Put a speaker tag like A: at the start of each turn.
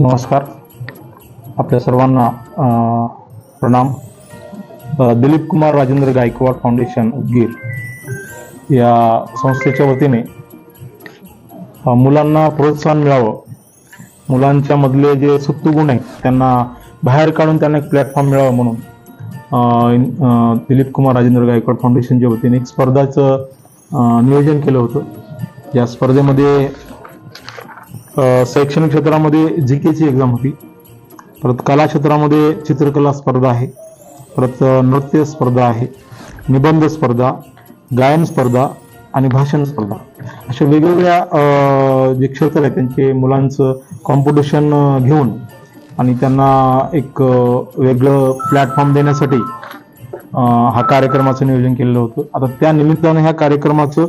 A: नमस्कार. आपल्या सर्वांना प्रणाम. दिलीप कुमार राजेंद्र गायकवाड फाउंडेशन उदगीर या संस्थेच्या वतीने मुलांना प्रोत्साहन मिळावं. मुलांच्या मधले जे सुप्त गुण आहेत त्यांना बाहेर काढून त्यांना एक प्लॅटफॉर्म मिळावं म्हणून दिलीप कुमार राजेंद्र गायकवाड फाउंडेशनच्या वतीने एक स्पर्धाचं नियोजन केलं होतं. या स्पर्धेमध्ये शैक्षणिक क्षेत्रामध्ये जी केची एक्झाम होती. परत कला क्षेत्रामध्ये चित्रकला स्पर्धा आहे. परत नृत्य स्पर्धा आहे. निबंध स्पर्धा गायन स्पर्धा आणि भाषण स्पर्धा. अशा वेगवेगळ्या जे क्षेत्र आहेत त्यांचे मुलांचं कॉम्पिटिशन घेऊन आणि त्यांना एक वेगळं प्लॅटफॉर्म देण्यासाठी हा कार्यक्रमाचं नियोजन केलेलं होतं. आता त्या निमित्तानं ह्या कार्यक्रमाचं